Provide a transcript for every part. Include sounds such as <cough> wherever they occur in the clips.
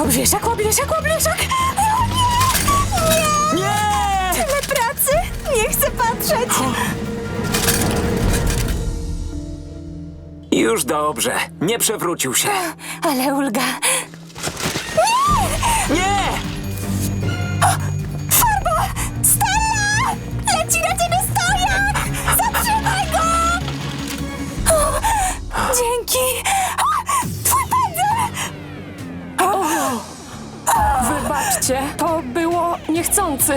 Łobrieszak, łobrieszak, łobrieszak! O nie! Nie! Nie! Tyle pracy! Nie chcę patrzeć! Już dobrze. Nie przewrócił się. Ale ulga! Nie! Farba! Stella! Leci na ciebie stojak! Zatrzymaj go! O, dzięki! Wybaczcie, to było niechcący.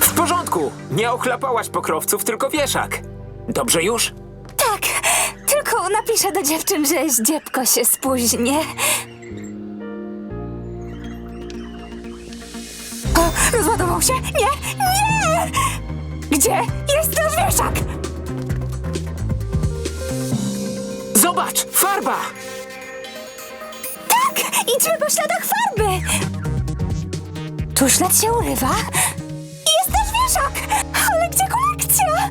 W porządku. Nie ochlapałaś pokrowców, tylko wieszak. Dobrze już? Tak, tylko napiszę do dziewczyn, że zdziebko się spóźnię. O, rozładował się? Nie, nie! Gdzie jest nasz wieszak? Zobacz! Farba! Idźmy po śladach farby. Tu ślad się urywa. I Jest nasz wieszak! Ale gdzie kolekcja?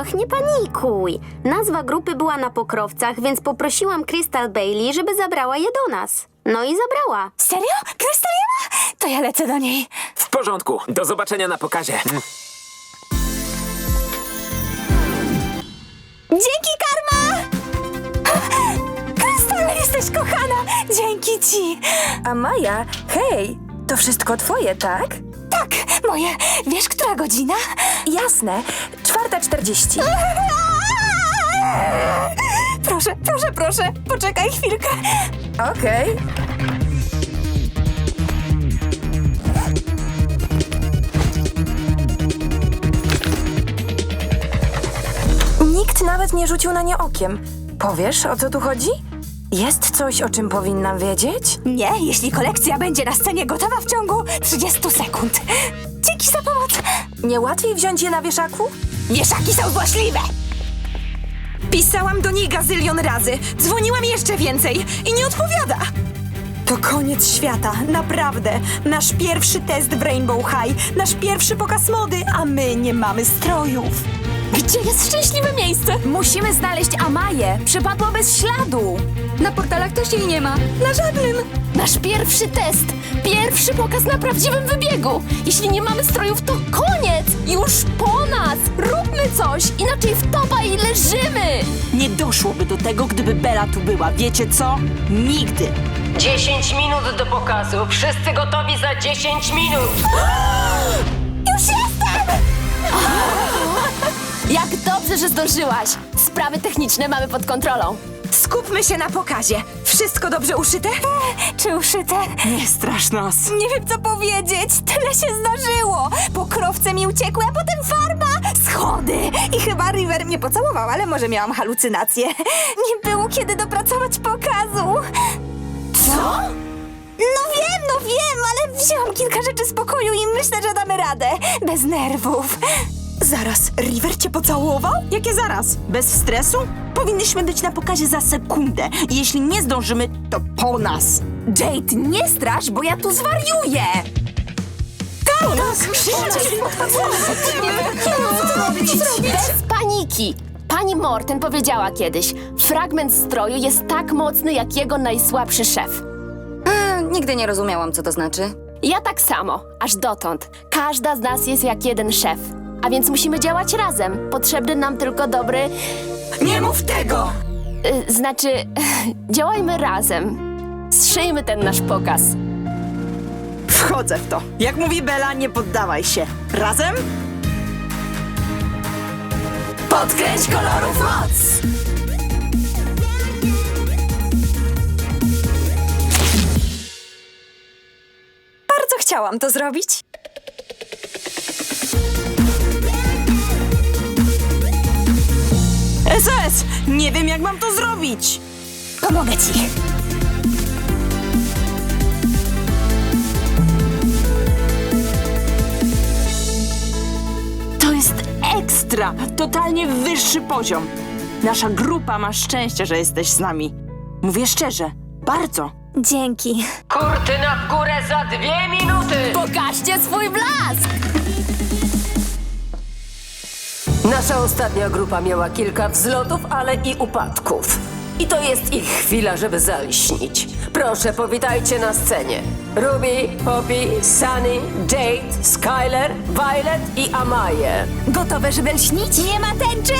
Och, nie panikuj. Nazwa grupy była na pokrowcach, więc poprosiłam Crystal Bailey, żeby zabrała je do nas. No i zabrała. Serio? Krystal je ma? To ja lecę do niej. W porządku. Do zobaczenia na pokazie. Dzięki, Karma! Krystal, jesteś kochana! Dzięki ci! A Maja, hej, to wszystko twoje, tak? Tak, moje. Wiesz, która godzina? Jasne, czwarta czterdzieści. Proszę, proszę, proszę, poczekaj chwilkę. Okej. Nikt nawet nie rzucił na nie okiem. Powiesz, o co tu chodzi? Jest coś, o czym powinnam wiedzieć? Nie, jeśli kolekcja będzie na scenie gotowa w ciągu 30 sekund. Dzięki za pomoc. Nie łatwiej wziąć je na wieszaku? Wieszaki są złośliwe. Pisałam do niej gazylion razy, dzwoniłam jeszcze więcej i nie odpowiada. To koniec świata, naprawdę. Nasz pierwszy test w Rainbow High, nasz pierwszy pokaz mody, a my nie mamy strojów. Gdzie jest szczęśliwe miejsce? Musimy znaleźć Amaję. Przypadła bez śladu. Na portalach też jej nie ma. Na żadnym. Nasz pierwszy test. Pierwszy pokaz na prawdziwym wybiegu. Jeśli nie mamy strojów, to koniec. Już po nas. Róbmy coś, inaczej w topa i leżymy. Nie doszłoby do tego, gdyby Bella tu była. Wiecie co? Nigdy. 10 minut do pokazu. Wszyscy gotowi za 10 minut. <gasps> Już jestem! Jak dobrze, że zdążyłaś. Sprawy techniczne mamy pod kontrolą. Skupmy się na pokazie. Wszystko dobrze uszyte? Czy uszyte? Nie strasz nas. Nie wiem, co powiedzieć. Tyle się zdarzyło. Pokrowce mi uciekły, a potem farba, schody. I chyba River mnie pocałował, ale może miałam halucynacje. Nie było kiedy dopracować pokazu. Co? No wiem, no wiem, ale wzięłam kilka rzeczy z pokoju i myślę, że damy radę. Bez nerwów. Zaraz, River cię pocałował? Jakie zaraz? Bez stresu? Powinnyśmy być na pokazie za sekundę. Jeśli nie zdążymy, to po nas. Jade, nie strasz, bo ja tu zwariuję. Bez paniki. Pani Morten powiedziała kiedyś, fragment stroju jest tak mocny jak jego najsłabszy szef. Nigdy nie rozumiałam, co to znaczy. Ja tak samo, aż dotąd. Każda z nas jest jak jeden szef. A więc musimy działać razem. Potrzebny nam tylko dobry. Nie mów tego! Y, znaczy, <laughs> działajmy razem. Zszyjmy ten nasz pokaz. Wchodzę w to. Jak mówi Bella, nie poddawaj się. Razem? Podkręć kolorów moc. Bardzo chciałam to zrobić. SOS! Nie wiem, jak mam to zrobić. Pomogę ci. To jest ekstra! Totalnie wyższy poziom. Nasza grupa ma szczęście, że jesteś z nami. Mówię szczerze, bardzo. Dzięki. Kurtyna w górę za dwie minuty. Pokażcie swój blask! Nasza ostatnia grupa miała kilka wzlotów, ale i upadków. i to jest ich chwila, żeby zalśnić. Proszę, powitajcie na scenie. Ruby, Poppy, Sunny, Jade, Skyler, Violet i Amaje. Gotowe, żeby lśnić? Nie ma tęczy?